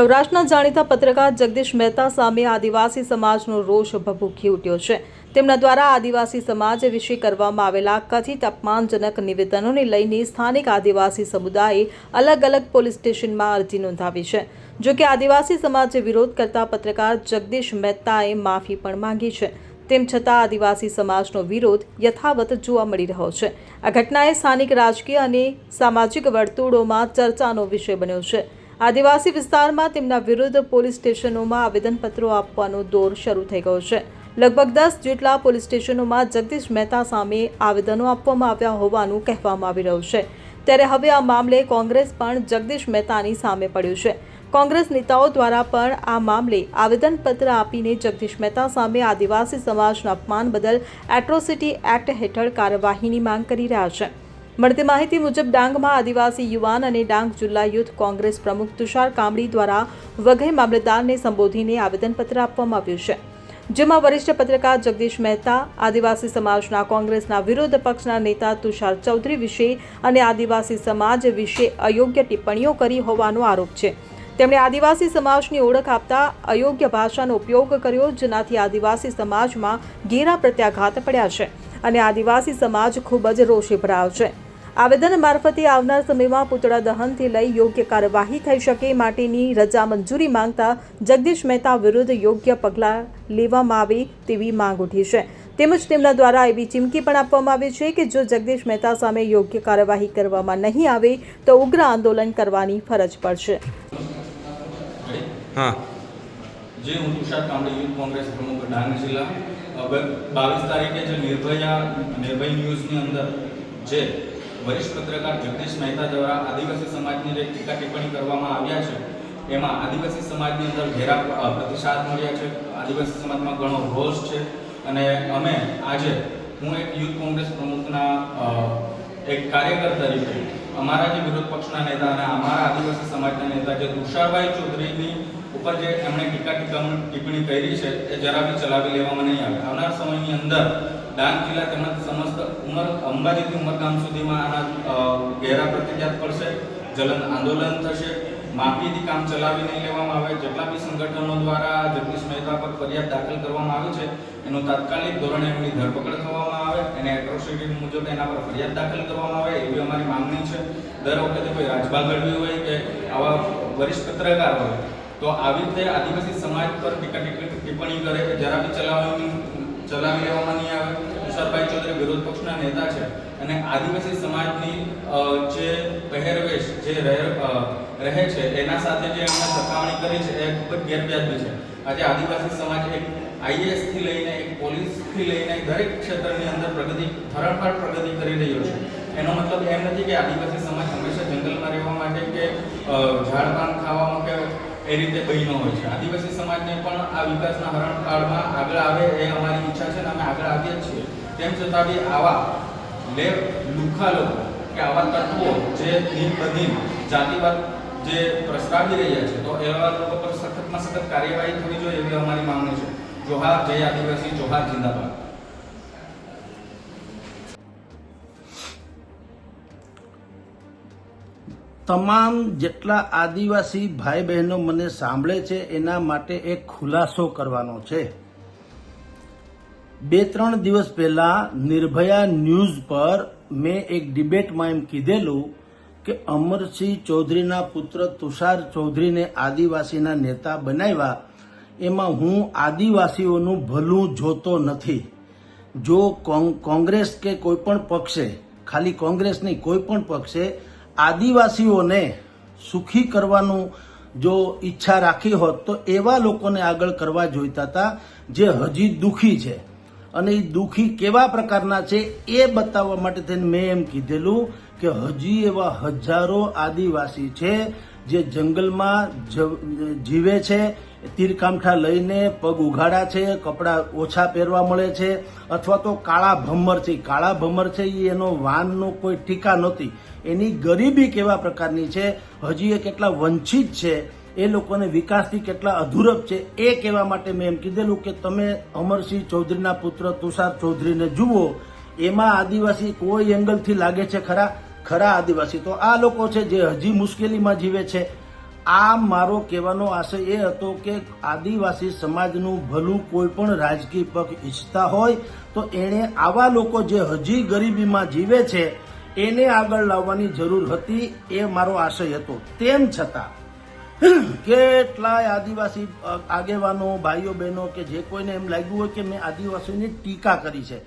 સૌરાષ્ટ્રના જાણીતા પત્રકાર જગદીશ મહેતા સામે આદિવાસી સમાજનો રોષ ભભૂકી ઉઠ્યો છે. તેમના દ્વારા આદિવાસી સમાજ વિશે કરવામાં આવેલા કથિત અપમાનજનક નિવેદનોને લઈને સ્થાનિક આદિવાસી સમુદાયે અલગ અલગ પોલીસ સ્ટેશનમાં અરજી નોંધાવી છે. જોકે આદિવાસી સમાજે વિરોધ કરતા પત્રકાર જગદીશ મહેતાએ માફી પણ માંગી છે. તેમ છતાં આદિવાસી સમાજનો વિરોધ યથાવત જોવા મળી રહ્યો છે. આ ઘટનાએ સ્થાનિક રાજકીય અને સામાજિક વર્તુળોમાં ચર્ચાનો વિષય બન્યો છે. આદિવાસી વિસ્તારમાં તેમના વિરુદ્ધ પોલીસ સ્ટેશનોમાં આવેદનપત્રો આપવાનો દોર શરૂ થઈ ગયો છે. લગભગ દસ જેટલા પોલીસ સ્ટેશનોમાં જગદીશ મહેતા સામે આવેદનો આપવામાં આવ્યા હોવાનું કહેવામાં આવી રહ્યું છે. ત્યારે હવે આ મામલે કોંગ્રેસ પણ જગદીશ મહેતાની સામે પડ્યું છે. કોંગ્રેસ નેતાઓ દ્વારા પણ આ મામલે આવેદનપત્ર આપીને જગદીશ મહેતા સામે આદિવાસી સમાજના અપમાન બદલ એટ્રોસિટી એક્ટ હેઠળ કાર્યવાહીની માંગ કરી રહ્યા છે. મળતી માહિતી મુજબ, ડાંગમાં આદિવાસી યુવાન અને ડાંગ જિલ્લા યુથ કોંગ્રેસ પ્રમુખ તુષાર કામડી દ્વારા વઘઈ મામલતદારને સંબોધીને આવેદનપત્ર આપવામાં આવ્યું છે. જેમાં વરિષ્ઠ પત્રકાર જગદીશ મહેતા, આદિવાસી સમાજના કોંગ્રેસના વિરોધ પક્ષના નેતા તુષાર ચૌધરી વિશે અને આદિવાસી સમાજ વિશે અયોગ્ય ટિપ્પણીઓ કરી હોવાનો આરોપ છે. તેમણે આદિવાસી સમાજની ઓળખ આપતા અયોગ્ય ભાષાનો ઉપયોગ કર્યો, જેનાથી આદિવાસી સમાજમાં ઘેરા પ્રત્યાઘાત પડ્યા છે અને આદિવાસી સમાજ ખૂબ જ રોષે ભરાયો છે. આવેદન મારફતે આવનાર સમયમાં પૂતળા દહનથી લઈ યોગ્ય કાર્યવાહી થઈ શકે માટેની રજા મંજૂરી માંગતા જગદીશ મહેતા વિરુદ્ધ યોગ્ય પગલાં લેવામાં આવે તેવી માંગ ઉઠી છે. તેમજ તેમના દ્વારા એવી ચીમકી પણ આપવામાં આવી છે કે જો જગદીશ મહેતા સામે યોગ્ય કાર્યવાહી કરવામાં નહીં આવે તો ઉગ્ર આંદોલન કરવાની ફરજ પડશે. હા. જે હું તુષાર કામડે યુથ કોંગ્રેસ પ્રમુખ ડાંગ જિલ્લા હવે બાવીસ તારીખે જે નિર્ભયા નિર્ભય ન્યૂઝની અંદર જે વરિષ્ઠ પત્રકાર જગદીશ મહેતા દ્વારા આદિવાસી સમાજની જે ટીકા ટિપ્પણી કરવામાં આવ્યા છે, એમાં આદિવાસી સમાજની અંદર ઘેરા પ્રતિસાદ મળ્યા છે. આદિવાસી સમાજમાં ઘણો રોષ છે. અને અમે આજે, હું એક યુથ કોંગ્રેસ પ્રમુખના એક કાર્યકર તરીકે, અમારા જે વિરોધ પક્ષના નેતા અને અમારા આદિવાસી સમાજના નેતા જે તુષારભાઈ ચૌધરીની ઉપર જે એમણે ટીકા ટીકા ટિપ્પણી કરી છે, એ જરા બી ચલાવી લેવામાં નહીં આવે. આવનાર સમયની અંદર ડાંગ જિલ્લા તેમજ સમસ્ત ઉમર અંબાજીથી ઉમરગામ સુધીમાં આના ગહેરા પ્રતિજાત પડશે, જલન આંદોલન થશે. માફીથી કામ ચલાવી નહીં લેવામાં આવે. જેટલા બી સંગઠનો દ્વારા જગદીશ મહેતા પર ફરિયાદ દાખલ કરવામાં આવી છે, એનું તાત્કાલિક ધોરણે એમની ધરપકડ કરવામાં આવે. એને એટ્રોસિટી મુજબ એના પર ફરિયાદ દાખલ કરવામાં આવે, એવી અમારી માંગણી છે. દર વખતે કોઈ રાજભા ગઢવી હોય કે આવા વરિષ્ઠ પત્રકાર હોય, તો આવી રીતે આદિવાસી સમાજ પર ટીકા ટિપ્પણી કરે કે જરા બી ચલાવવાની ચલાવી લેવામાં નહીં આવે. તુષારભાઈ ચૌધરી વિરોધ પક્ષના નેતા છે અને આદિવાસી સમાજની જે પહેરવેશ, જે રહે છે, એના સાથે જે એમણે સરખામણી કરી છે, એ ખૂબ જ ગેરવ્યાજબી છે. આજે આદિવાસી સમાજ એક આઈએએસથી લઈને, એક પોલીસથી લઈને દરેક ક્ષેત્રની અંદર પ્રગતિ ધરણપાર પ્રગતિ કરી રહ્યો છે. એનો મતલબ એમ નથી કે આદિવાસી સમાજ હંમેશા જંગલમાં રહેવા માટે કે ઝાડપાન ઝાડ પાન ખાવામાં કે એ રીતે બહેનો હોય છે. આદિવાસી સમાજને પણ આ વિકાસના હરણકાળમાં આગળ આવે એ અમારી ઈચ્છા છે અને અમે આગળ આવીએ જ છીએ. તેમ છતાં બી આવા લે લુખા લોકો કે આવા તત્વો જે દિન બદિન જાતિવાદ જે પ્રસ્તાવી રહ્યા છે, તો એવા લોકો પર સખતમાં સખત કાર્યવાહી થવી જોઈએ એવી અમારી માંગણી છે. જોહાર જય આદિવાસી, જોહાર જિંદાબાદ. તમામ જેટલા આદિવાસી ભાઈ બહેનો મને સાંભળે છે, એના માટે એક ખુલાસો કરવાનો છે. બે ત્રણ દિવસ પહેલા નિર્ભયા ન્યૂઝ પર મેં એક ડિબેટમાં એમ કીધેલું કે અમરસિંહ ચૌધરીના પુત્ર તુષાર ચૌધરીને આદિવાસીના નેતા બનાવ્યા. એમાં હું આદિવાસીઓનું ભલું જોતો નથી. જો કોંગ- કોંગ્રેસ કે કોઈ પણ પક્ષે, ખાલી કોંગ્રેસ નહીં, કોઈ પણ પક્ષે આદિવાસીઓને સુખી કરવાનું જો ઈચ્છા રાખી હોત, તો એવા લોકોને આગળ કરવા જોઈતા હતા જે હજી દુઃખી છે. અને એ દુઃખી કેવા પ્રકારના છે એ બતાવવા માટે થઈને મેં એમ કીધેલું કે હજી એવા હજારો આદિવાસી છે જે જંગલમાં જીવે છે તીરકામઠા લઈને પગ ઉઘાડા છે, કપડાં ઓછા પહેરવા મળે છે, અથવા તો કાળા ભમર છે. કાળા ભમર છે એ એનો વાનનો કોઈ ટીકા નહોતી એની ગરીબી કેવા પ્રકારની છે? હજી એ કેટલા વંચિત છે? એ લોકોને વિકાસથી કેટલા અધૂરપ છે? એ કહેવા માટે મેં એમ કીધેલું કે તમે અમરસિંહ ચૌધરીના પુત્ર તુષાર ચૌધરીને જુઓ. એમાં આદિવાસી કોઈ એંગલથી લાગે છે ખરા? ખરા આદિવાસી. તો આ લોકો છે જે હજી મુશ્કેલીમાં જીવે છે. આ મારો કહેવાનો આશય એ હતો કે આદિવાસી સમાજનું ભલું કોઈ પણ રાજકીય પક્ષ ઈચ્છતા હોય, તો એણે આવા લોકો જે હજી ગરીબીમાં જીવે છે, એને આગળ લાવવાની જરૂર હતી એ મારો આશય હતો. તેમ છતાં, કેટલાય આદિવાસી આગેવાનો, ભાઈઓ, બહેનો કે જે કોઈને એમ લાગ્યું હોય કે મેં આદિવાસીની ટીકા કરી છે.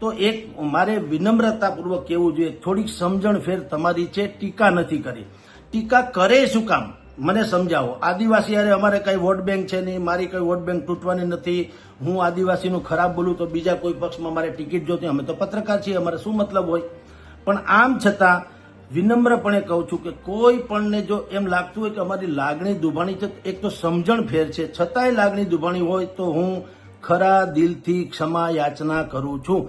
તો એક મારે વિનમ્રતાપૂર્વક કહેવું જોઈએ, થોડીક સમજણ ફેર તમારી છે, ટીકા નથી કરી. ટીકા કરે શું કામ? મને સમજાવો. આદિવાસી અરે અમારે કઈ વોટ બેંક છે નહીં, મારી કઈ વોટ બેંક તૂટવાની નથી. હું આદિવાસીનું ખરાબ બોલું તો બીજા કોઈ પક્ષમાં મારે ટિકિટ જોતી, અમે તો પત્રકાર છીએ, અમારે શું મતલબ હોય? પણ આમ છતાં વિનમ્રપણે કહું છું કે કોઈ પણને જો એમ લાગતું હોય કે અમારી લાગણી દુભાણી છે, એક તો સમજણ ફેર છે. છતાંય લાગણી દુભાણી હોય તો હું ખરા દિલથી ક્ષમા યાચના કરું છું.